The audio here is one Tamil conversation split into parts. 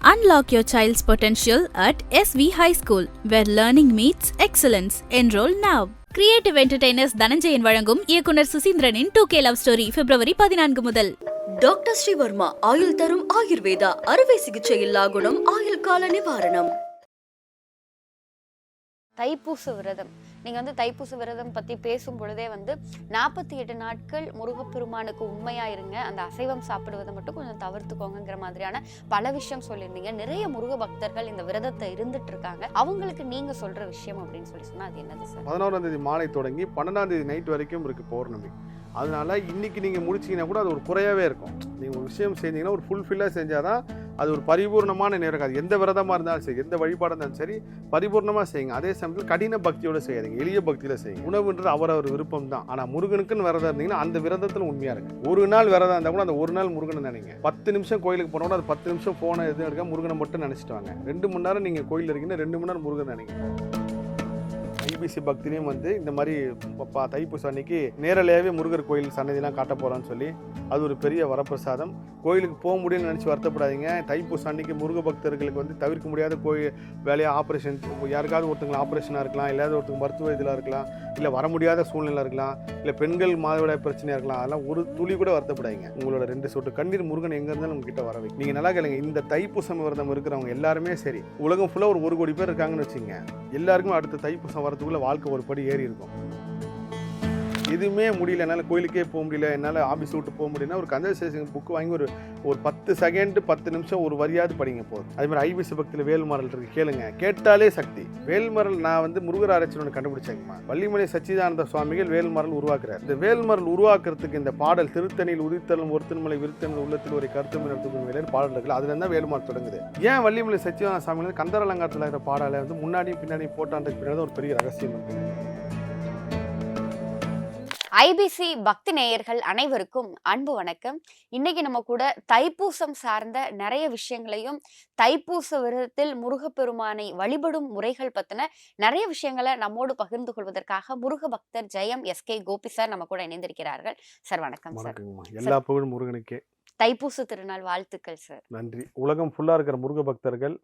Unlock your child's potential at SV High School, where learning meets excellence. Enroll now. Creative entertainers Dhananjayan வழங்கும் இயக்குனர் சுசீந்திரனின் two K love story February பதினான்கு முதல் டாக்டர் ஸ்ரீவர்மா ஆயுள் தரும் ஆயுர்வேதா அறுவை சிகிச்சை இல்லா குணம் ஆயுள் கால நிவாரணம் தைப்பூச விரதம் நீங்கள் வந்து தைப்பூச விரதம் பற்றி பேசும் பொழுதே வந்து நாற்பத்தி எட்டு நாட்கள் முருகப்பெருமானுக்கு உண்மையாக இருங்க. அந்த அசைவம் சாப்பிடுவதை மட்டும் கொஞ்சம் தவிர்த்துக்கோங்கிற மாதிரியான பல விஷயம் சொல்லியிருந்தீங்க. நிறைய முருக பக்தர்கள் இந்த விரதத்தை இருந்துட்டு இருக்காங்க. அவங்களுக்கு நீங்கள் சொல்கிற விஷயம் அப்படின்னு சொல்லி சொன்னால் அது என்னது சார்? பதினோராம் தேதி மாலை தொடங்கி பன்னெண்டாம் தேதி நைட் வரைக்கும் இருக்கு பௌர்ணமி. அதனால் இன்றைக்கி நீங்கள் முடிச்சீங்கன்னா கூட அது ஒரு குறையாவே இருக்கும். நீங்கள் ஒரு விஷயம் செஞ்சீங்கன்னா ஒரு ஃபுல்ஃபில்லாக செஞ்சால் தான் அது ஒரு பரிபூர்ணமான நேரம் அது எந்த விரதமாக இருந்தாலும் சரி எந்த வழிபாடாக இருந்தாலும் சரி பரிபூர்ணமாக செய்யுங்க. அதே சமயத்தில் கடின பக்தியோட செய்யாதீங்க எளிய பக்தியில் செய்யுங்க. உணவுன்றது அவரவர் விருப்பம் தான். ஆனால் முருகனுக்குன்னு விரதம் இருந்தீங்கன்னா அந்த விரதத்தில் உண்மையாக இருக்கு. ஒரு நாள் விரதம் இருந்தால் கூட அந்த ஒரு நாள் முருகனை நினைங்க. பத்து நிமிஷம் கோயிலுக்கு போனோட அது பத்து நிமிஷம் ஃபோனை எதுவும் எடுக்க முருகனை மட்டும் நினச்சிட்டு வாங்க. ரெண்டு மணி நேரம் நீங்கள் கோயில் இருக்கீங்கன்னா ரெண்டு மணி நேரம் முருகன் நினைங்க. ஐபிசி பக்திலையும் வந்து இந்த மாதிரி ப- தைப்பூசம் அன்னைக்கு நேரலையாகவே முருகர் கோயில் சன்னதிலாம் காட்ட போகிறோன்னு சொல்லி அது ஒரு பெரிய வரப்பிரசாதம். கோயிலுக்கு போக முடியும்னு நினச்சி வருத்தப்படாதீங்க. தைப்பூசம் அன்னைக்கு முருக பக்தர்களுக்கு வந்து தவிர்க்க முடியாத கோயில் வேலையாக ஆப்ரேஷன் யாருக்காவது ஒருத்தங்களுக்கு ஆப்ரேஷனாக இருக்கலாம் இல்லாத ஒருத்தங்க மருத்துவ இதில் இருக்கலாம். இல்லை வர முடியாத சூழ்நிலை இருக்கலாம் இல்லை பெண்கள் மாதவிடாய் பிரச்சனையாக இருக்கலாம் அதெல்லாம் ஒரு துளி கூட வருத்தப்படாதீங்க. உங்களோட ரெண்டு சொட்டு கண்ணீர் முருகன் எங்கே இருந்தாலும் உங்ககிட்ட வர வைக்கும். நீங்கள் நல்லா கேளுங்க இந்த தைப்பூசம் விரதம் இருக்கிறவங்க எல்லாருமே சரி உலகம் ஃபுல்லாக ஒரு ஒரு கோடி பேர் இருக்காங்கன்னு வச்சுங்க எல்லாருக்கும் அடுத்த தைப்பூசம் வரத்துக்குள்ளே வாழ்க்கை ஒரு படி ஏறி இருக்கும். எதுவுமே முடியல. என்னால் கோயிலுக்கே போக முடியல. என்னால் ஆஃபீஸ் விட்டு போக முடியலன்னா ஒரு கந்தசேஷன் புக் வாங்கி ஒரு ஒரு பத்து செகண்டு பத்து நிமிஷம் ஒரு வரியாவது படிங்க போதும். அதே மாதிரி ஐபிசி பக்தியில் வேல்மரல் இருக்கு கேளுங்க. கேட்டாலே சக்தி. வேல்மரல் நான் வந்து முருகர் ஆராய்ச்சியோட கண்டுபிடிச்சேங்கம்மா. வள்ளிமலை சச்சிதானந்த சுவாமிகள் வேல்மரல் உருவாக்குறார். இந்த வேல்மரல் உருவாக்குறதுக்கு இந்த பாடல் திருத்தணியில் உதித்தலும் ஒருத்தன்மலை விருத்தன் உள்ளத்தில் ஒரு கருத்து நடத்துக்கும் வேலை பாடல் இருக்குல்ல அதுல இருந்தால் வேல்மரல் தொடங்குது. ஏன் வள்ளிமலை சச்சிதானந்த சுவாமிகள் வந்து கந்தர் அலங்காரத்தில் இருக்கிற பாடலை வந்து முன்னாடியும் பின்னாடியும் போட்டான்றதுக்கு பின்னாடி ஒரு பெரிய ரகசியம் இருக்குது ஐபிசி பக்தி நேயர்கள் அனைவருக்கும் அன்பு வணக்கம். இன்னைக்கு நம்ம கூட தைப்பூசம் சார்ந்த நிறைய விஷயங்களையும் தைப்பூச விரதத்தில் முருகப்பெருமானை வழிபடும் முறைகள் பத்தின நிறைய விஷயங்களை நம்மோடு பகிர்ந்து கொள்வதற்காக முருக பக்தர் ஜெயம் எஸ்கே கோபி சார் நம்ம கூட இணைந்திருக்கிறார்கள். சார் வணக்கம் சார். எல்லா புகழும் முருகனுக்கே. தைப்பூச திருநாள் வாழ்த்துக்கள் சார். நன்றி. உலகம் ஃபுல்லாக இருக்கிற முருக பக்தர்கள்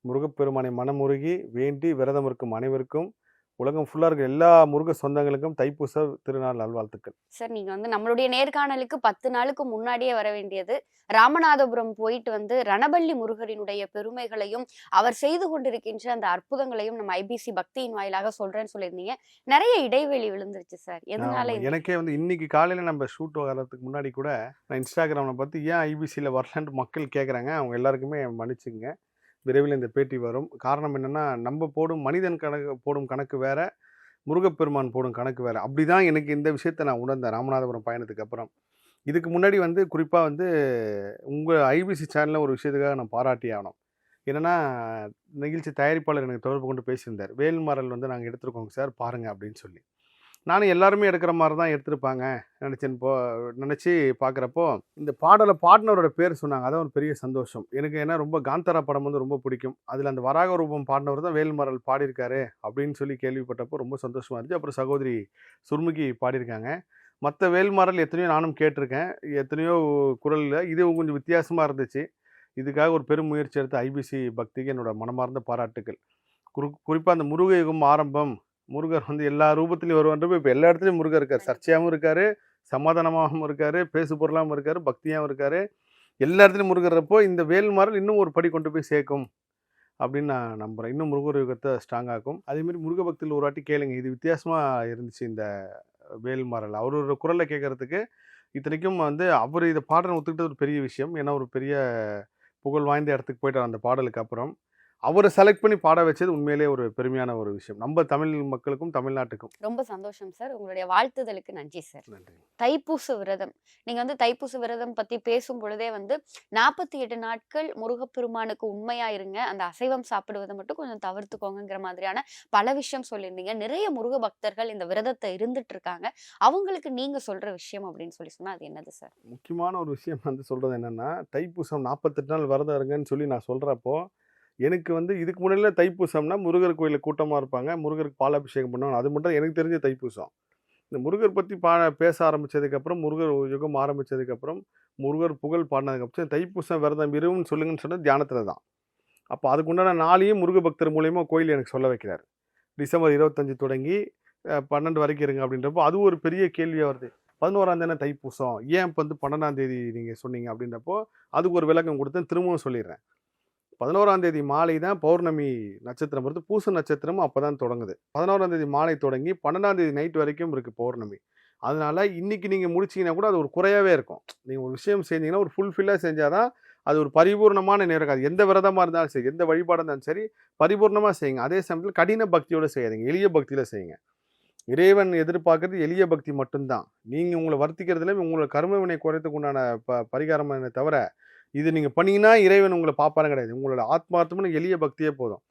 முருகப்பெருமானை மனமுருகி வேண்டி விரதம் இருக்கும் அனைவருக்கும் உலகம் ஃபுல்லாக இருக்கிற எல்லா முருக சொந்தங்களுக்கும் தைப்பூச திருநாள் நல்வாழ்த்துக்கள். சார் நீங்க வந்து நம்மளுடைய நேர்காணலுக்கு பத்து நாளுக்கு முன்னாடியே வர வேண்டியது ராமநாதபுரம் போயிட்டு வந்து ரணபள்ளி முருகரினுடைய பெருமைகளையும் அவர் செய்து கொண்டிருக்கின்ற அந்த அற்புதங்களையும் நம்ம ஐபிசி பக்தியின் வாயிலாக சொல்றேன்னு சொல்லியிருந்தீங்க. நிறைய இடைவெளி விழுந்துருச்சு சார். எதனால எனக்கே வந்து இன்னைக்கு காலையில் நம்ம ஷூட் வரதுக்கு முன்னாடி கூட நான் இன்ஸ்டாகிராமில் பார்த்து ஏன் ஐபிசியில் வரலன்ட்டு மக்கள் கேட்குறாங்க அவங்க எல்லாருக்குமே மன்னிச்சுங்க விரைவில் இந்த பேட்டி வரும். காரணம் என்னென்னா நம்ம போடும் மனிதன் கணக்கு போடும் கணக்கு வேறு முருகப்பெருமான் போடும் கணக்கு வேறு. அப்படி தான் எனக்கு இந்த விஷயத்தை நான் உணர்ந்தேன் ராமநாதபுரம் பயணத்துக்கு அப்புறம். இதுக்கு முன்னாடி வந்து குறிப்பாக வந்து உங்கள் ஐபிசி சேனலில் ஒரு விஷயத்துக்காக நான் பாராட்டி ஆகணும். என்னென்னா நிகழ்ச்சி தயாரிப்பாளர் எனக்கு தொடர்பு கொண்டு பேசியிருந்தார். வேல்மரல் வந்து நாங்கள் எடுத்துருக்கோங்க சார் பாருங்கள் அப்படின்னு சொல்லி. நானும் எல்லாருமே எடுக்கிற மாதிரி தான் எடுத்திருப்பாங்க. நினச்சேன் போ நினச்சி பார்க்குறப்போ இந்த பாடலை பாடினவரோட பேர் சொன்னாங்க. அதான் ஒரு பெரிய சந்தோஷம். எனக்கு ஏன்னா ரொம்ப காந்தாரா படம் வந்து ரொம்ப பிடிக்கும். அதில் அந்த வராக ரூபம் பாடினவர் தான் வேல்மரல் பாடியிருக்காரு அப்படின்னு சொல்லி கேள்விப்பட்டப்போ ரொம்ப சந்தோஷமாக இருந்துச்சு. அப்புறம் சகோதரி சுர்முகி பாடியிருக்காங்க. மற்ற வேல்மரல் எத்தனையோ நானும் கேட்டிருக்கேன். எத்தனையோ குரலில் இது கொஞ்சம் வித்தியாசமாக இருந்துச்சு. இதுக்காக ஒரு பெரும் முயற்சி எடுத்த ஐபிசி பக்திக்கு என்னோட மனமார்ந்த பாராட்டுக்கள். குறி குறிப்பாக அந்த முருகயுகம் ஆரம்பம் முருகர் வந்து எல்லா ரூபத்திலையும் வருவான்றப்ப இப்போ எல்லா இடத்துலையும் முருகர் இருக்கார். சர்ச்சையாகவும் இருக்கார் சமாதானமாகவும் இருக்கார் பேசு பொருளாகவும் இருக்கார் பக்தியாகவும் இருக்கார். எல்லா இடத்துலையும் முருகர்றப்போ இந்த வேல்மாரல் இன்னும் ஒரு படி கொண்டு போய் சேர்க்கும் அப்படின்னு நான் நம்புகிறேன் இன்னும் முருகர் யுகத்தை ஸ்ட்ராங் ஆக்கும். அதேமாரி முருக பக்தியில் ஒரு வாட்டி கேளுங்க இது வித்தியாசமாக இருந்துச்சு இந்த வேல்மாரல் அவரோட குரலை கேட்கறதுக்கு இத்தனைக்கும் வந்து அவர் இதை பாடலை ஒத்துக்கிட்டது ஒரு பெரிய விஷயம். ஏன்னா ஒரு பெரிய புகழ் வாய்ந்த இடத்துக்கு போயிட்டார் அந்த பாடலுக்கு அப்புறம். அவரை செலக்ட் பண்ணி பாட வச்சது உண்மையிலேயே ஒரு பெருமையான ஒரு விஷயம். நம்ம தமிழ் மக்களுக்கும் தமிழ்நாட்டுக்கும். ரொம்ப சந்தோஷம் சார் உங்களுடைய வாழ்த்துதலுக்கு நன்றி சார் நன்றி. தைப்பூச விரதம். நீங்க வந்து தைப்பூச விரதம் பத்தி பேசும் பொழுதே வந்து நாற்பத்தி எட்டு நாட்கள் முருகப்பெருமானுக்கு உண்மையா இருங்க. அந்த அசைவம் சாப்பிடுவதை மட்டும் கொஞ்சம் தவிர்த்துக்கோங்கிற மாதிரியான பல விஷயம் சொல்லியிருந்தீங்க. நிறைய முருக பக்தர்கள் இந்த விரதத்தை இருந்துட்டு இருக்காங்க. அவங்களுக்கு நீங்க சொல்ற விஷயம் அப்படின்னு சொல்லி சொன்னா அது என்னது சார் முக்கியமான ஒரு விஷயம் வந்து சொல்கிறது என்னென்னா தைப்பூசம் நாற்பத்தெட்டு நாள் விரதம் இருங்கன்னு சொல்லி நான் சொல்கிறப்போ எனக்கு வந்து இதுக்கு முன்னாடியில் தைப்பூசம்னா முருகர் கோயிலில் கூட்டமாக இருப்பாங்க. முருகருக்கு பாலாபிஷேகம் பண்ணுவாங்க. அது மட்டும் தான் எனக்கு தெரிஞ்ச தைப்பூசம். இந்த முருகர் பற்றி பா பேச ஆரம்பித்ததுக்கப்புறம் முருகர் யுகம் ஆரம்பித்ததுக்கப்புறம் முருகர் புகழ் பாடினதுக்கப்புறம் தைப்பூசம் விரதம் இருன்னு சொல்லுங்கன்னு சொன்னது தியானத்தில் தான். அப்போ அதுக்குண்டான நாளையும் முருக பக்தர் மூலயமா கோயில் எனக்கு சொல்ல வைக்கிறார். டிசம்பர் இருபத்தஞ்சு தொடங்கி பன்னெண்டு வரைக்கும் இருங்க அப்படின்றப்போ அது ஒரு பெரிய கேள்வியாக வருது. பதினோராம் தேதி தைப்பூசம். ஏன் இப்போ வந்து பன்னெண்டாம் தேதி நீங்கள் சொன்னீங்க அப்படின்றப்போ அதுக்கு ஒரு விளக்கம் கொடுத்து திரும்பவும் சொல்லிடுறேன். பதினோராம் தேதி மாலை தான் பௌர்ணமி நட்சத்திரம் வருது. பூச நட்சத்திரமும் அப்போ தான் தொடங்குது. பதினோராம் தேதி மாலை தொடங்கி பன்னெண்டாம் தேதி நைட் வரைக்கும் இருக்குது பௌர்ணமி. அதனால் இன்னைக்கு நீங்கள் முடிச்சீங்கன்னா கூட அது ஒரு குறையாவே இருக்கும். நீங்கள் ஒரு விஷயம் செஞ்சீங்கன்னா ஒரு ஃபுல்ஃபில்லாக செஞ்சாதான் அது ஒரு பரிபூர்ணமான நேரம் அது எந்த விரதமாக இருந்தாலும் சரி எந்த வழிபாடாக இருந்தாலும் சரி பரிபூர்ணமாக செய்யுங்க. அதே சமயத்தில் கடின பக்தியோடு செய்யாதீங்க. எளிய பக்தியில் செய்யுங்க. இறைவன் எதிர்பார்க்கறது எளிய பக்தி மட்டும்தான். நீங்கள் உங்களை வருத்திக்கிறதுல உங்களோட கர்மவினை குறைத்துக்கு உண்டான ப பரிகாரம் தவிர இது நீங்கள் பண்ணீங்கன்னா இறைவன் உங்களை பார்ப்பாரு கிடையாது. உங்களோட ஆத்மார்த்தம்னு எளிய பக்தியே போதும்.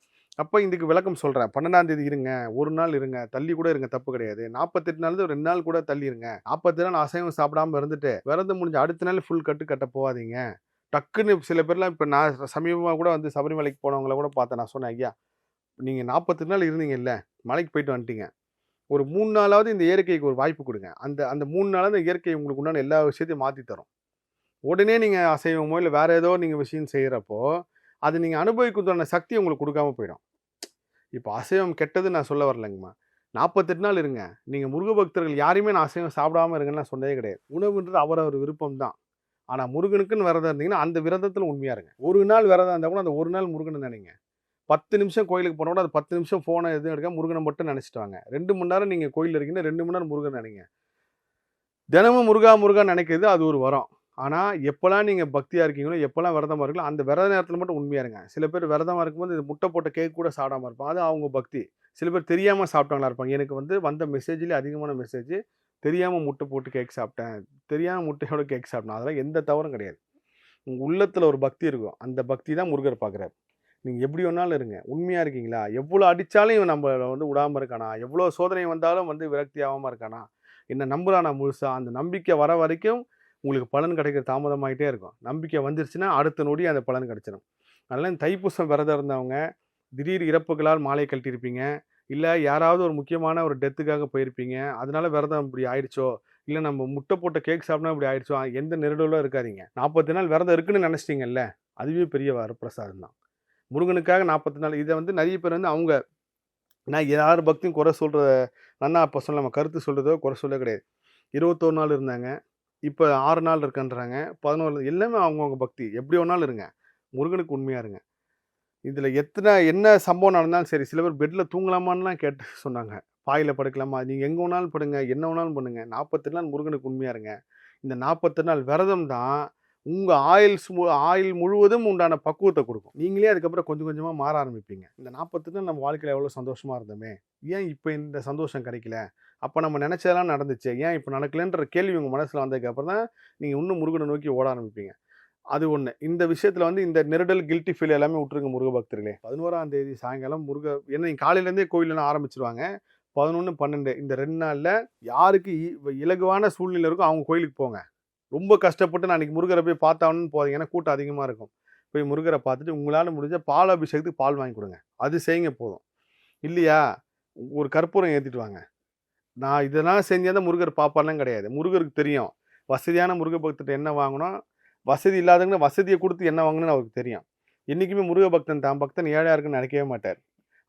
அப்போ இதுக்கு விளக்கம் சொல்கிறேன் பன்னெண்டாம் தேதி இருங்க. ஒரு நாள் இருங்க. தள்ளி கூட இருங்க. தப்பு கிடையாது. நாற்பத்தெட்டு நாள் ரெண்டு நாள் கூட தள்ளி இருங்க. நாற்பத்தி நாள் அசைவம் சாப்பிடாம இருந்துட்டு விறந்து முடிஞ்ச அடுத்த நாள் ஃபுல் கட்டு கட்ட போகாதீங்க. டக்குன்னு சில பேர்லாம் இப்போ நான் சமீபமாக கூட வந்து சபரிமலைக்கு போனவங்கள கூட பார்த்தேன். நான் சொன்னேன் ஐயா நீங்கள் நாற்பத்தெட்டு நாள் இருந்தீங்க இல்லை மலைக்கு போயிட்டு வந்துட்டீங்க. ஒரு மூணு நாளாவது இந்த இயற்கைக்கு ஒரு வாய்ப்பு கொடுங்க. அந்த அந்த மூணு நாளாவது இந்த இயற்கை உங்களுக்கு உண்டான எல்லா விஷயத்தையும் மாற்றி தரும். உடனே நீங்கள் அசைவமோ இல்லை வேறு ஏதோ நீங்கள் விஷயம் செய்கிறப்போ அது நீங்கள் அனுபவிக்கிறதான சக்தி உங்களுக்கு கொடுக்காம போயிடும். இப்போ அசைவம் கெட்டது நான் சொல்ல வரலைங்கம்மா. நாற்பத்தெட்டு நாள் இருங்க. நீங்கள் முருக பக்தர்கள் யாரையுமே நான் அசைவம் சாப்பிடாம இருங்கன்னு நான் சொன்னதே கிடையாது. உணவுன்றது அவரவர் விருப்பம் தான். ஆனால் முருகனுக்குன்னு விரதம் இருந்தீங்கன்னா அந்த விரதத்தில் உண்மையாக இருங்க. ஒரு நாள் விரதம் இருந்தால் கூட அந்த ஒரு நாள் முருகனை நினைங்க. பத்து நிமிஷம் கோயிலுக்கு போனால் கூட அது பத்து நிமிஷம் ஃபோனை எதுவும் எடுக்க முருகனை மட்டும் நினச்சிட்டு வாங்க. ரெண்டு மணி நேரம் நீங்கள் கோயிலில் இருக்கீங்கன்னா ரெண்டு மணி நேரம் முருகன் நினைங்க. தினமும் முருகா முருகா நினைக்கிறது அது ஒரு வரம். ஆனால் எப்போல்லாம் நீங்கள் பக்தியாக இருக்கீங்களோ எப்போல்லாம் விரதமாக இருக்கீங்களோ அந்த விரத நேரத்தில் மட்டும் உண்மையாக இருங்க. சில பேர் விரதமாக இருக்கும்போது இந்த முட்டை போட்ட கேக் கூட சாப்பிடாம இருப்பாங்க. அது அவங்க பக்தி. சில பேர் தெரியாமல் சாப்பிட்டாங்களா இருப்பாங்க. எனக்கு வந்து வந்த மெசேஜ்லேயே அதிகமான மெசேஜ் தெரியாமல் முட்டை போட்டு கேக் சாப்பிட்டேன். தெரியாமல் முட்டையோட கேக் சாப்பிட்டேன். அதெல்லாம் எந்த தவறும் கிடையாது. உங்கள் உள்ளத்தில் ஒரு பக்தி இருக்கும். அந்த பக்தி தான் முருகர் பார்க்குறாரு நீங்கள் எப்படி வேணாலும் இருங்க. உண்மையாக இருக்கீங்களா? எவ்வளோ அடித்தாலும் இவன் நம்ம வந்து விடாமல் இருக்கானா? எவ்வளோ சோதனை வந்தாலும் வந்து விரக்தி ஆகாமல் இருக்கானா? என்ன நம்புறானா முழுசா? அந்த நம்பிக்கை வர வரைக்கும் உங்களுக்கு பலன் கிடைக்கிற தாமதமாகிட்டே இருக்கும். நம்பிக்கை வந்துருச்சுன்னா அடுத்த நொடி அந்த பலன் கிடைச்சிடும் அதனால் இந்த தைப்பூசம் விரதம் இருந்தவங்க திடீர் இறப்புகளால் மாலை கழட்டியிருப்பீங்க. இல்லை யாராவது ஒரு முக்கியமான ஒரு டெத்துக்காக போயிருப்பீங்க. அதனால விரதம் இப்படி ஆயிடுச்சோ? இல்லை நம்ம முட்டை போட்ட கேக் சாப்பிட்டா இப்படி ஆயிடுச்சோ? எந்த நெருடலும் இருக்காதீங்க. நாற்பத்தி நாள் விரதம் இருக்குன்னு நினச்சிட்டிங்கல்ல? அதுவே பெரிய வரப்பிரசாதம் தான். முருகனுக்காக நாற்பத்தி நாள் இதை வந்து நிறைய பேர் வந்து அவங்க நான் யார் பக்தியும் குறை சொல்கிற நான் அப்போ சொல்ல நம்ம கருத்து சொல்கிறதோ குறை சொல்ல கிடையாது. இருபத்தோரு நாள் இருந்தாங்க. இப்போ ஆறு நாள் இருக்குன்றாங்க. பதினோரு எல்லாமே அவங்கவுங்க பக்தி. எப்படி வேணாலும் இருங்க. முருகனுக்கு உண்மையாக இருங்க. இதில் எத்தனை என்ன சம்பவம் நடந்தாலும் சரி சில பேர் பெட்டில் தூங்கலாமான்லாம் கேட்டு சொன்னாங்க. பாயில் படுக்கலாமா? நீங்கள் எங்கே வேணாலும் படுங்க என்ன வேணாலும் பண்ணுங்கள் நாற்பத்தெட்டு நாள் முருகனுக்கு உண்மையாக இருங்க. இந்த நாற்பத்தெட்டு நாள் விரதம் தான் உங்கள் ஆயில் ஆயில் முழுவதும் உண்டான பக்குவத்தை கொடுக்கும். நீங்களே அதுக்கப்புறம் கொஞ்சம் கொஞ்சமாக மாற ஆரம்பிப்பீங்க. இந்த நாற்பத்தெட்டு நாள் நம்ம வாழ்க்கையில் எவ்வளோ சந்தோஷமாக இருந்தோமே. ஏன் இப்போ இந்த சந்தோஷம் கிடைக்கல? அப்போ நம்ம நினச்சதெல்லாம் நடந்துச்சு. ஏன் இப்போ நடக்கலன்ற கேள்வி உங்கள் மனசில் வந்ததுக்கப்புறம் தான் நீங்கள் இன்னும் முருகனை நோக்கி ஓட ஆரம்பிப்பீங்க. அது ஒன்று இந்த விஷயத்தில் வந்து இந்த நெருடல் கில்ட்டி ஃபீல் எல்லாமே விட்டுருங்க முருக பக்தர்களே. பதினோராம் தேதி சாயங்காலம் முருக ஏன்னா நீங்கள் காலையிலேருந்தே கோயிலெலாம் ஆரம்பிச்சிருவாங்க. பதினொன்று பன்னெண்டு இந்த ரெண்டு நாளில் யாருக்கு இ- இலகுவான சூழ்நிலை இருக்கோ அவங்க கோயிலுக்கு போங்க. ரொம்ப கஷ்டப்பட்டு நான் இன்னைக்கு முருகரை போய் பார்த்தாங்கன்னு போதீங்க ஏன்னா கூட்டம் அதிகமாக இருக்கும். போய் முருகரை பார்த்துட்டு உங்களால் முடிஞ்ச பால் அபிஷேகத்துக்கு பால் வாங்கி கொடுங்க. அது செய்யுங்க போதும். இல்லையா? ஒரு கற்பூரம் ஏற்றிட்டு வாங்க. நான் இதெல்லாம் செஞ்சால் தான் முருகர் பார்ப்பாலாம் கிடையாது. முருகருக்கு தெரியும். வசதியான முருக பக்தர்கிட்ட என்ன வாங்கணும்? வசதி இல்லாதவங்க வசதியை கொடுத்து என்ன வாங்கணும்னு அவருக்கு தெரியும். என்றைக்குமே முருக பக்தன் தான். பக்தன் ஏழையாக இருக்குன்னு நினைக்கவே மாட்டார்.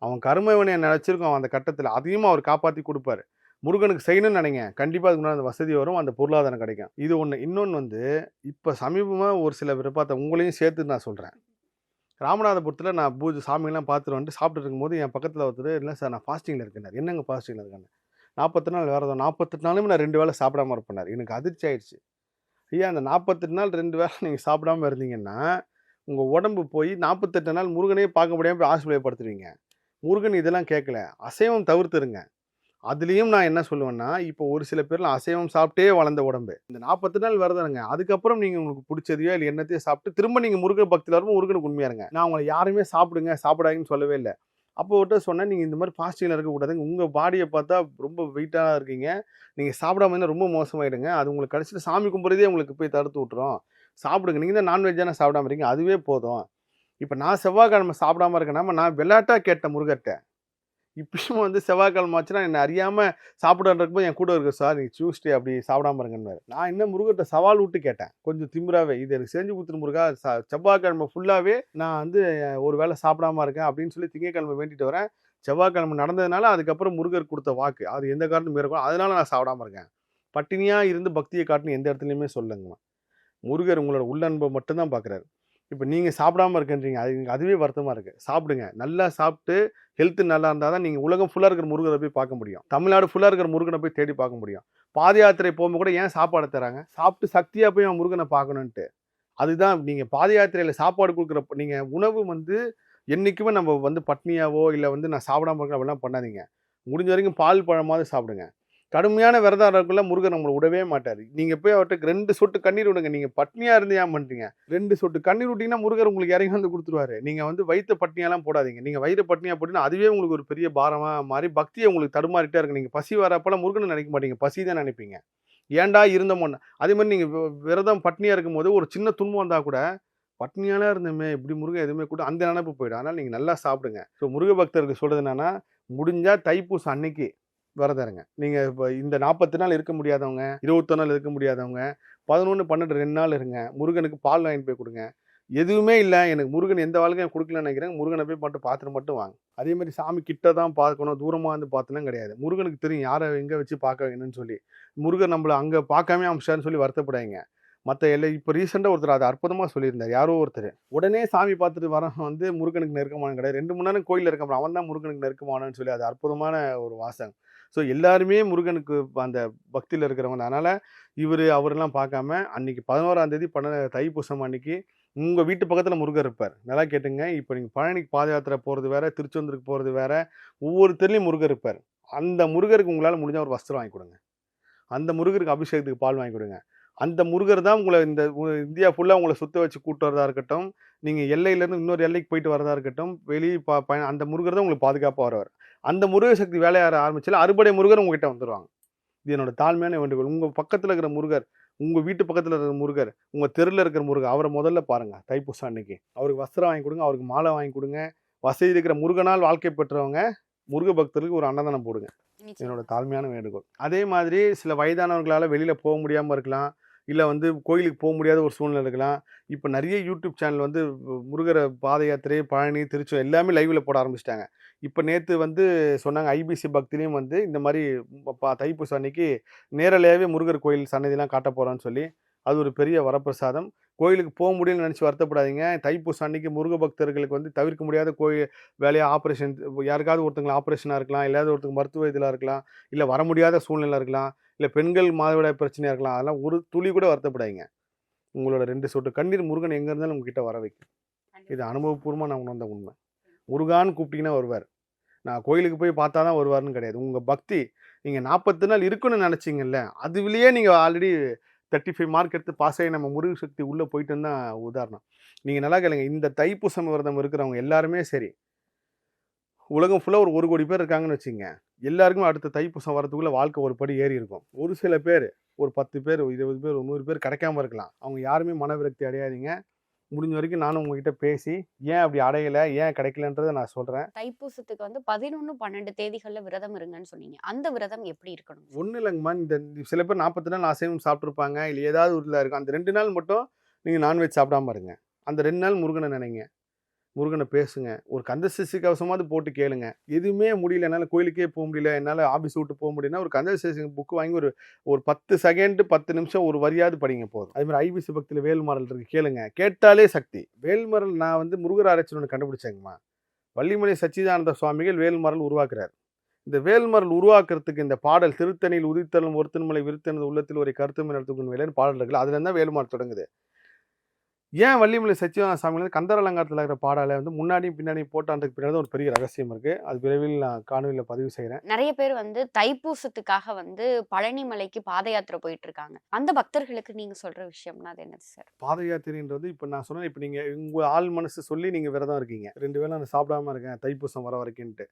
அவன் கருமவனை நினச்சிருக்கோம் அந்த கட்டத்தில். அதையும் அவர் காப்பாற்றி கொடுப்பாரு. முருகனுக்கு செய்யணும்னு நினைங்க. கண்டிப்பாக அதுக்கு முன்னாடி அந்த வசதி வரும். அந்த பொருளாதாரம் கிடைக்கும். இது ஒன்று இன்னொன்று வந்து இப்போ சமீபமாக ஒரு சில பேர் பார்த்தா உங்களையும் சேர்த்து நான் சொல்கிறேன் ராமநாதபுரத்தில் நான் பூஜை சாமியெல்லாம் பார்த்துட்டு வந்துட்டு சாப்பிட்டு இருக்கும்போது என் பக்கத்தில் ஒருத்தர் இல்லை சார் நான் ஃபாஸ்டிங்கில் இருக்கேன் என்னங்க ஃபாஸ்டிங்கில் இருக்கேன் நாற்பத்தி நாள் விரதம் நாற்பத்தெட்டு நாளுமே நான் ரெண்டு வேளை சாப்பிடாம இருப்பேனார். எனக்கு அதிர்ச்சி ஆயிடுச்சு. ஐயா அந்த நாற்பத்தெட்டு நாள் ரெண்டு வேளை நீங்கள் சாப்பிடாம இருந்தீங்கன்னா உங்கள் உடம்பு போய் நாற்பத்தெட்டு நாள் முருகனே பார்க்க முடியாமல் போய் ஆஸ்பத்திரியை படுத்துருவீங்க. முருகன் இதெல்லாம் கேட்கல. அசைவம் தவிர்த்துருங்க. அதுலேயும் நான் என்ன சொல்லுவேன்னா இப்போ ஒரு சில பேர்லாம் அசைவம் சாப்பிட்டே வளர்ந்த உடம்பு. இந்த நாற்பத்தி நாள் விரதங்க அதுக்கப்புறம் நீங்கள் உங்களுக்கு பிடிச்சதையோ இல்லை என்னத்தையோ சாப்பிட்டு திரும்ப நீங்கள் முருகன் பக்தியில் வரும்போது முருகனுக்கு உண்மையா இருங்க. நான் உங்களை யாருமே சாப்பிடுங்க சாப்பிடாங்கன்னு சொல்லவே இல்லை. அப்போ விட்டு சொன்னேன் நீங்கள் இந்த மாதிரி ஃபாஸ்டிங்கில் இருக்கக்கூடாதுங்க உங்கள் பாடியை பார்த்தா ரொம்ப வெயிட்டாக இருக்கீங்க. நீங்கள் சாப்பிடாம இருந்தால் ரொம்ப மோசமாயிடுங்க. அது உங்களுக்கு கடைசியில் சாமி கும்பிட்றதே உங்களுக்கு போய் தடுத்து விட்டுரும். சாப்பிடுங்க. நீங்கள் தான் நான்வெஜ்ஜான சாப்பிடாம இருக்கீங்க. அதுவே போதும். இப்போ நான் செவ்வாய்க்கிழமை சாப்பிடாம இருக்கேன்னா நான் விளையாட்டாக கேட்டேன் முருகர்கிட்ட. இப்பயும் வந்து செவ்வாய்க்கிழமை ஆச்சுன்னா என்னை அறியாமல் சாப்பிடான்றப்போ என் கூட இருக்க சார் நீ டியூஸ்டே அப்படி சாப்பிடாம இருங்கன்னு நான் என்ன முருகர்கிட்ட சவால் விட்டு கேட்டேன். கொஞ்சம் திமிராவே இது எனக்கு செஞ்சு கொடுத்துரு முருகா சா செவ்வாய்க்கிழமை ஃபுல்லாகவே நான் வந்து ஒரு வேளை சாப்பிடாம இருக்கேன். அப்படின்னு சொல்லி திங்கக்கிழமை வேண்டிட்டு வரேன். செவ்வாய்க்கிழமை நடந்ததுனால அதுக்கப்புறம் முருகர் கொடுத்த வாக்கு அது எந்த காரணமும் இருக்கும் அதனால நான் சாப்பிடாம இருக்கேன். பட்டினியாக இருந்து பக்தியை காட்டுன்னு எந்த இடத்துலையுமே சொல்லுங்கம்மா. முருகர் உங்களோட உள்ளன்பை மட்டும்தான் பார்க்குறாரு இப்போ நீங்கள் சாப்பிடாம இருக்கன்றீங்க அது அதுவே வருத்தமாக இருக்குது சாப்பிடுங்க. நல்லா சாப்பிட்டு ஹெல்த் நல்லா இருந்தால் தான் நீங்கள் உலகம் ஃபுல்லாக இருக்கிற முருகனை போய் பார்க்க முடியும். தமிழ்நாடு ஃபுல்லாக இருக்கிற முருகனை போய் தேடி பார்க்க முடியும். பாத யாத்திரை போகும்போது கூட ஏன் சாப்பாடு தராங்க? சாப்பிட்டு சக்தியாக போய் அவன் முருகனை பார்க்கணுன்ட்டு அதுதான் நீங்கள் பாத யாத்திரையில் சாப்பாடு கொடுக்குற நீங்கள் உணவு வந்து என்றைக்குமே நம்ம வந்து பட்னியாவோ இல்லை வந்து நான் சாப்பிடாம இருக்கேன் அப்படிலாம் பண்ணாதீங்க. முடிஞ்ச வரைக்கும் பால் பழமாவது சாப்பிடுங்க. கடுமையான விரதம் இருக்குள்ள முருகன் நம்மளை விடவே மாட்டார். நீங்கள் போய் அவர்கிட்ட ரெண்டு சொட்டு கண்ணீர் விடுங்க. நீங்கள் பட்னியாக இருந்து ஏன் பண்ணுறீங்க ரெண்டு சொட்டு கண்ணீர் விட்டிங்கன்னா முருகர் உங்களுக்கு இறங்கி வந்து கொடுத்துருவாரு. நீங்கள் வந்து வயிற்று பட்னியெல்லாம் போடாதீங்க. நீங்கள் வயிறு பட்னியாக போட்டிங்கன்னா அதுவே உங்களுக்கு ஒரு பெரிய பாரமாக மாறி பக்தியை உங்களுக்கு தடுமாறிட்டே இருக்கு. நீங்கள் பசி வரப்பெல்லாம் முருகனை நினைக்க மாட்டீங்க. பசி தான் நினைப்பீங்க. ஏன்டா இருந்தமோன்னு அதே மாதிரி நீங்கள் விரதம் பட்னியாக இருக்கும்போது ஒரு சின்ன துன்பம் வந்தால் கூட பட்னியாலாம் இருந்தோமே இப்படி முருகன் எதுவுமே கூட அந்த நினைப்பு போயிடும். அதனால் நீங்கள் நல்லா சாப்பிடுங்க. ஸோ முருக பக்தருக்கு சொல்கிறது என்னென்னா முடிஞ்சால் தைப்பூசம் அன்னைக்கு. விரதம் நீங்கள் இப்போ இந்த நாற்பத்தி நாள் இருக்க முடியாதவங்க இருபத்தொரு நாள் இருக்க முடியாதவங்க பதினொன்று பன்னெண்டு ரெண்டு நாள் இருங்க. முருகனுக்கு பால் வாங்கிட்டு போய் கொடுங்க. எதுவுமே இல்லை. எனக்கு முருகன் எந்த வாழ்க்கையும் கொடுக்கலன்னு நினைக்கிறேன். முருகனை போய் மட்டும் பார்த்துட்டு மட்டும் வாங்க. அதே மாதிரி சாமி கிட்ட தான் பார்க்கணும். தூரமாக வந்து பார்த்துலாம் கிடையாது. முருகனுக்கு தெரியும். யாரை எங்கே வச்சு பார்க்க வேணும்னு சொல்லி. முருகன் நம்மளை அங்கே பார்க்காம அமிச்சாருன்னு சொல்லி வருத்தப்படாதீங்க. மற்ற எல்லை இப்போ ரீசெண்டாக ஒருத்தர் அதை அற்புதமாக சொல்லியிருந்தார். யாரோ ஒருத்தர். உடனே சாமி பார்த்துட்டு வர வந்து முருகனுக்கு நெருக்கமான கிடையாது. ரெண்டு மணி நேரம் கோயிலில் இருக்க அவன் தான் முருகனுக்கு நெருக்கமானன்னு சொல்லி அது அற்புதமான ஒரு வாசகம். ஸோ எல்லாருமே முருகனுக்கு அந்த பக்தியில் இருக்கிறவங்க. அதனால் இவர் அவரெல்லாம் பார்க்காம அன்னைக்கு பதினோராம் தேதி பன்ன தைப்பூசம் அன்னைக்கு உங்கள் வீட்டு பக்கத்தில் முருகர் இருப்பார். நல்லா கேட்டுங்க. இப்போ நீங்கள் பழனிக்கு பாத யாத்திரை போகிறது வேறு திருச்செந்தூருக்கு போகிறது வேறு ஒவ்வொரு தெருலையும் முருகர் இருப்பார். அந்த முருகருக்கு உங்களால் முடிஞ்ச ஒரு வஸ்திரம் வாங்கி கொடுங்க. அந்த முருகருக்கு அபிஷேகத்துக்கு பால் வாங்கி கொடுங்க. அந்த முருகர் தான் உங்களை இந்த இந்தியா ஃபுல்லாக உங்களை சுத்த வச்சு கூட்டு வரதா இருக்கட்டும். நீங்கள் எல்லையிலேருந்து இன்னொரு எல்லைக்கு போயிட்டு வரதா இருக்கட்டும். வெளியே பா பயணம் அந்த முருகர் தான் உங்களுக்கு பாதுகாப்பாக வரவர். அந்த முருக சக்தி வேலையாற ஆரம்பிச்சால அறுபடை முருகர் உங்ககிட்ட வந்துருவாங்க. இது என்னோட தாழ்மையான வேண்டுகோள். உங்கள் பக்கத்தில் இருக்கிற முருகர் உங்கள் வீட்டு பக்கத்தில் இருக்கிற முருகர் உங்கள் தெருவில் இருக்கிற முருகர் அவரை முதல்ல பாருங்கள் தைப்பூசம் அன்னைக்கு. அவருக்கு வஸ்திரம் வாங்கி கொடுங்க அவருக்கு மாலை வாங்கி கொடுங்க. வசதி இருக்கிற முருகனால் வாழ்க்கை பெற்றவங்க முருக பக்தருக்கு ஒரு அன்னதானம் போடுங்க. என்னோட தாழ்மையான வேண்டுகோள். அதே மாதிரி சில வயதானவர்களால் வெளியில் போக முடியாமல் இருக்கலாம். இல்லை வந்து கோயிலுக்கு போக முடியாத ஒரு சூழ்நிலை இருக்கலாம். இப்போ நிறைய யூடியூப் சேனல் வந்து முருகரை பாத யாத்திரை பழனி திருச்சி எல்லாமே லைவில் போட ஆரம்பிச்சிட்டாங்க. இப்போ நேற்று வந்து சொன்னாங்க ஐபிசி பக்திலையும் வந்து இந்த மாதிரி பா தைப்பூசம் அன்னைக்கு நேரலையாகவே முருகர் கோயில் சன்னதிலாம் காட்ட போகிறோன்னு சொல்லி அது ஒரு பெரிய வரப்பிரசாதம். கோயிலுக்கு போக முடியலன்னு நினச்சி வருத்தப்படாதீங்க. தைப்பூசம் அன்னைக்கு முருக பக்தர்களுக்கு வந்து தவிர்க்க முடியாத கோயில் வேலையாக ஆப்ரேஷன் யாருக்காவது ஒருத்தங்க ஆப்ரேஷனாக இருக்கலாம் இல்லாத ஒருத்தங்க மருத்துவ இதில் இருக்கலாம் இல்லை வர முடியாத சூழ்நிலை இருக்கலாம். இல்லை பெண்கள் மாதவிடாய் பிரச்சனையாக இருக்கலாம். அதெல்லாம் ஒரு துளி கூட வருத்தப்படாதீங்க. உங்களோட ரெண்டு சொட்டு கண்ணீர் முருகன் எங்கே இருந்தாலும் உங்ககிட்ட வர வைக்கும். இது அனுபவபூர்வமாக நான் உணர்ந்த உண்மை. முருகான்னு கூப்பிட்டீங்கன்னா வருவார். நான் கோயிலுக்கு போய் பார்த்தா தான் வருவார்னு கிடையாது. உங்கள் பக்தி நீங்கள் நாற்பத்தி நாள் இருக்குன்னு நினச்சிங்கல்ல அதுவிலேயே நீங்கள் ஆல்ரெடி தேர்ட்டி ஃபைவ் மார்க் எடுத்து பாஸ் ஆகி நம்ம முருக சக்தி உள்ளே போயிட்டு தான் உதாரணம். நீங்கள் நல்லா கேளுங்க. இந்த தைப்பூசம் விரதம் இருக்கிறவங்க எல்லாருமே சரி. உலகம் ஃபுல்லாக ஒரு ஒரு கோடி பேர் இருக்காங்கன்னு வச்சுங்க எல்லாருக்கும் அடுத்த தைப்பூசம் வரதுக்குள்ளே வாழ்க்கை ஒரு படி ஏறி இருக்கும் ஒரு சில பேர் ஒரு பத்து பேர் இருபது பேர் நூறு பேர் கிடைக்காம இருக்கலாம். அவங்க யாருமே மனவிரக்தி அடையாதீங்க. முடிஞ்ச வரைக்கும் நானும் உங்ககிட்ட பேசி ஏன் அப்படி அடையலை ஏன் கிடைக்கலன்றதை நான் சொல்கிறேன் தைப்பூசத்துக்கு வந்து பதினொன்னு பன்னெண்டு தேதிகள்ல விரதம் இருங்கன்னு சொன்னீங்க. அந்த விரதம் எப்படி இருக்கணும் ஒன்றும் இல்லைங்கம்மா. இந்த சில பேர் நாற்பத்தி நாள் அசைவம் சாப்பிட்ருப்பாங்க இல்லை ஏதாவது ஒரு இருக்கும் அந்த ரெண்டு நாள் மட்டும் நீங்கள் நான்வெஜ் சாப்பிடாம இருங்க. அந்த ரெண்டு நாள் முருகனை நினைங்க. முருகனை பேசுங்க. ஒரு கந்த சஷ்டி கவசமாவது போட்டு கேளுங்க. எதுவுமே முடியல என்னால் கோயிலுக்கே போக முடியல என்னால் ஆஃபீஸ் விட்டு போக முடியலன்னா ஒரு கந்த சசி புக்கு வாங்கி ஒரு ஒரு பத்து செகண்ட் பத்து நிமிஷம் ஒரு வரியாவது படிங்க போதும். அதே மாதிரி ஐபிசி பக்தியில் வேல்மரல் இருக்கு கேளுங்க. கேட்டாலே சக்தி. வேல்மரல் நான் வந்து முருகர் ஆராய்ச்சி கண்டுபிடிச்சேங்கம்மா. வள்ளிமலை சச்சிதானந்த சுவாமிகள் வேல்மரல் உருவாக்குறார். இந்த வேல்மரல் உருவாக்குறதுக்கு இந்த பாடல் திருத்தணியில் உதித்தலும் ஒருத்தன்மலை விருத்தனது உள்ளத்தில் ஒரு கருத்து நடத்துக்கும் வேலைன்னு பாடல் இருக்குல்ல அதுலேருந்து தான் வேல்மரல் தொடங்குது. ஏன் வள்ளிமலை சுவாமிகள் வந்து கந்தர் அலங்காரத்தில் இருக்கிற பாடலை வந்து முன்னாடியும் பின்னாடியும் போட்டான்றதுக்கு பின்னாடி ஒரு பெரிய ரகசியம் இருக்கு. அது விரைவில் நான் காணொலியில் பதிவு செய்கிறேன் நிறைய பேர் வந்து தைப்பூசத்துக்காக வந்து பழனி மலைக்கு பாத யாத்திரை போயிட்டு இருக்காங்க. அந்த பக்தர்களுக்கு நீங்க சொல்ற விஷயம்னா அது என்னது சார்? பாத யாத்திரைன்றது இப்போ நான் சொன்னேன் இப்போ நீங்கள் உங்கள் ஆள் மனசு சொல்லி நீங்கள் விரதம் இருக்கீங்க. ரெண்டு வேளை நான் சாப்பிடாம இருக்கேன் தைப்பூசம் வர வரைக்கும்ட்டு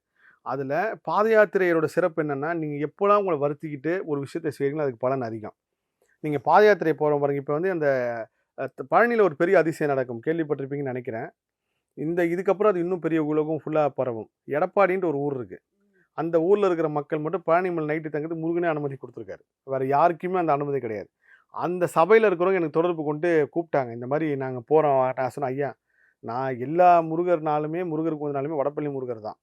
அதில் பாத யாத்திரையோட சிறப்பு என்னென்னா நீங்கள் எப்போலாம் உங்களை வருத்திக்கிட்டு ஒரு விஷயத்தை செய்கிறீங்களோ அதுக்கு பலன் அதிகம். நீங்கள் பாத யாத்திரை போகிற பாருங்க இப்போ வந்து அந்த பழனியில் ஒரு பெரிய அதிசயம் நடக்கும். கேள்விப்பட்டிருப்பீங்கன்னு நினைக்கிறேன். இந்த இதுக்கப்புறம் அது இன்னும் பெரிய உலகம் ஃபுல்லாக பரவும். எடப்பாடின்ற ஒரு ஊர் இருக்குது அந்த ஊரில் இருக்கிற மக்கள் மட்டும் பழனிமலை நைட்டு தங்கிறது முருகனே அனுமதி கொடுத்துருக்காரு. வேறு யாருக்குமே அந்த அனுமதி கிடையாது. அந்த சபையில் இருக்கிறவங்க எனக்கு தொடர்பு கொண்டு கூப்பிட்டாங்க. இந்த மாதிரி நாங்கள் போகிறோம் நான் சொன்னேன் ஐயா நான் எல்லா முருகர்னாலுமே முருகருக்கு வந்தாலுமே வடப்பள்ளி முருகர் தான்.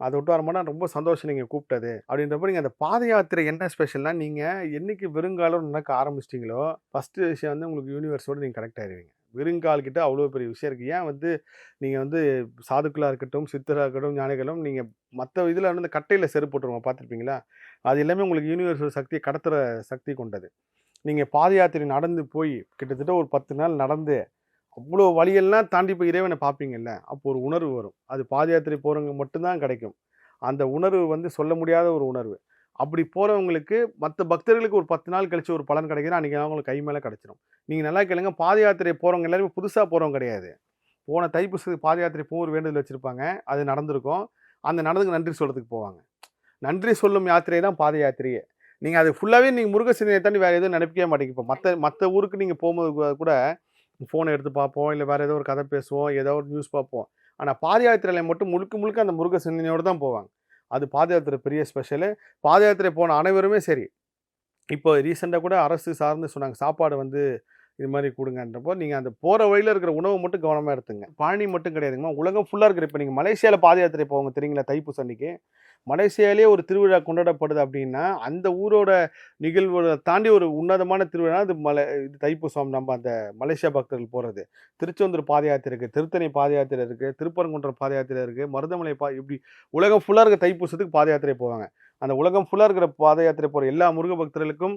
அதை விட்டு வரமாட்டா ரொம்ப சந்தோஷம் நீங்கள் கூப்பிட்டது அப்படின்றப்ப நீங்கள் அந்த பாத யாத்திரை என்ன ஸ்பெஷல்னா நீங்கள் என்னைக்கு வெறுங்காலம் நடக்க ஆரம்பிச்சிட்டிங்களோ ஃபஸ்ட்டு விஷயம் வந்து உங்களுக்கு யூனிவர்ஸோடு நீங்கள் கனெக்ட் ஆயிடுவீங்க வெறுங்கால் கிட்ட அவ்வளோ பெரிய விஷயம் இருக்குது ஏன் வந்து நீங்கள் வந்து சாதுக்களாக இருக்கட்டும் சித்தராக இருக்கட்டும் ஞானிகளும் நீங்கள் மற்ற இதில் வந்து இந்த கட்டையில் செருப்பு போட்டுருவோம் பார்த்துருப்பீங்களா? அது எல்லாமே உங்களுக்கு யூனிவர்சல் சக்தியை கடத்துகிற சக்தி கொண்டது. நீங்கள் பாத யாத்திரை நடந்து போய் கிட்டத்தட்ட ஒரு பத்து நாள் நடந்து அவ்வளோ வழியெல்லாம் தாண்டி போய் இறைவனை பார்ப்பீங்கல்ல? அப்போ ஒரு உணர்வு வரும். அது பாத யாத்திரை போகிறவங்க மட்டும்தான் கிடைக்கும். அந்த உணர்வு வந்து சொல்ல முடியாத ஒரு உணர்வு. அப்படி போகிறவங்களுக்கு மற்ற பக்தர்களுக்கு ஒரு பத்து நாள் கழித்து ஒரு பலன் கிடைக்குதுன்னா அன்றைக்கி அவங்களுக்கு கை மேலே கிடச்சிடும் நீங்கள் நல்லா கேளுங்க பாத யாத்திரை போகிறவங்க எல்லாருமே புதுசாக போகிறவங்க கிடையாது. போன தைப்பூசத்துக்கு பாத யாத்திரை போக ஒரு வேண்டுதல் வச்சுருப்பாங்க. அது நடந்திருக்கும். அந்த நடந்துக்கு நன்றி சொல்கிறதுக்கு போவாங்க. நன்றி சொல்லும் யாத்திரை தான் பாத யாத்திரையே நீங்கள் அது ஃபுல்லாகவே நீங்கள் முருக தாண்டி வேறு எதுவும் நினைப்பிக்கவே மாட்டீங்க. இப்போ மற்ற மற்ற ஊருக்கு நீங்கள் போகும்போது கூட- கூட ஃபோனை எடுத்து பார்ப்போம் இல்லை வேறு ஏதோ ஒரு கதை பேசுவோம் ஏதோ ஒரு நியூஸ் பார்ப்போம். ஆனால் பாதயாத்திரையில் மட்டும் முழுக்க முழுக்க அந்த முருக சிந்தனையோடு தான் போவாங்க. அது பாதயாத்திரை பெரிய ஸ்பெஷலு பாதயாத்திரை போன அனைவருமே சரி. இப்போ ரீசெண்டாக கூட அரசு சார்ந்து சொன்னாங்க சாப்பாடு வந்து இது மாதிரி கொடுங்கன்றப்போ நீங்கள் அந்த போகிற வழியில் இருக்கிற உணவு மட்டும் கவனமாக எடுத்துங்க. பழனி மட்டும் கிடையாதுங்கம்மா உலகம் ஃபுல்லாக இருக்கிற இப்போ நீங்கள் மலேசியாவில் பாத யாத்திரை போவாங்க தெரியுங்களா தைப்பூச அன்னைக்கு மலேசியாலே ஒரு திருவிழா கொண்டாடப்படுது அப்படின்னா அந்த ஊரோட நிகழ்வுகளை தாண்டி ஒரு உன்னதமான திருவிழா அது மலை இது தைப்பூசம் நம்ம அந்த மலேசியா பக்தர்கள் போகிறது திருச்செந்தூர் பாத யாத்திரை இருக்குது திருத்தணி பாத யாத்திரை இருக்குது திருப்பரங்குன்றம் பாத யாத்திரை இருக்குது மருதமலை பா இப்படி உலகம் ஃபுல்லாக இருக்கிற தைப்பூசத்துக்கு பாத யாத்திரை போவாங்க. அந்த உலகம் ஃபுல்லாக இருக்கிற பாத யாத்திரை போகிற எல்லா முருக பக்தர்களுக்கும்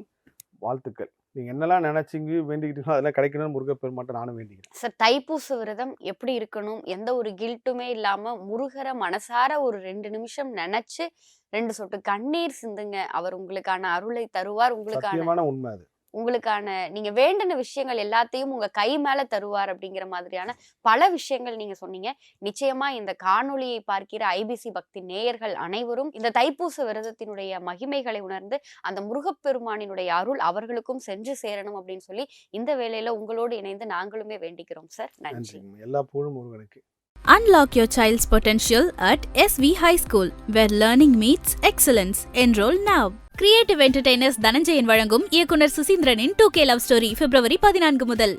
வாழ்த்துக்கள். நீங்கள் என்னெல்லாம் நினச்சிங்க வேண்டிக்கிட்டீங்களோ அதெல்லாம் கிடைக்கணும்னு முருகப்பெருமாட்ட நானும் வேண்டிக்கிறேன். சார் தைப்பூச விரதம் எப்படி இருக்கணும்? எந்த ஒரு கில்ட்டுமே இல்லாம முருகரை மனசார ஒரு ரெண்டு நிமிஷம் நினைச்சு ரெண்டு சொட்டு கண்ணீர் சிந்துங்க. அவர் உங்களுக்கான அருளை தருவார் உங்களுக்கான உண்மை அது. உங்களுக்கான நீங்க வேண்டின விஷயங்கள் எல்லாத்தையும் உங்க கை மேல தருவார் அப்படிங்கிற மாதிரியான பல விஷயங்கள் நீங்க சொன்னீங்க. நிச்சயமா இந்த காணொளியை பார்க்கிற ஐபிசி பக்தி நேயர்கள் அனைவரும் இந்த தைப்பூச விரதத்தினுடைய மகிமைகளை உணர்ந்து அந்த முருகப்பெருமானினுடைய அருள் அவர்களுக்கும் சென்று சேரணும் அப்படின்னு சொல்லி இந்த வேலையில உங்களோடு இணைந்து நாங்களுமே வேண்டிக்கிறோம் சார். நன்றி. எல்லா புகழும் ஒருவனுக்கு Unlock your child's potential at SV High School, where learning meets excellence. Enroll now. Creative entertainers Dhananjayan வழங்கும் இயக்குனர் சுசீந்திரனின் two K love story February பதினான்கு முதல்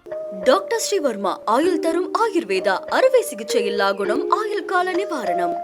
டாக்டர் ஸ்ரீவர்மா ஆயுள் தரும் ஆயுர்வேதா அறுவை சிகிச்சை இல்லா குணம் ஆயுள் கால நிவாரணம்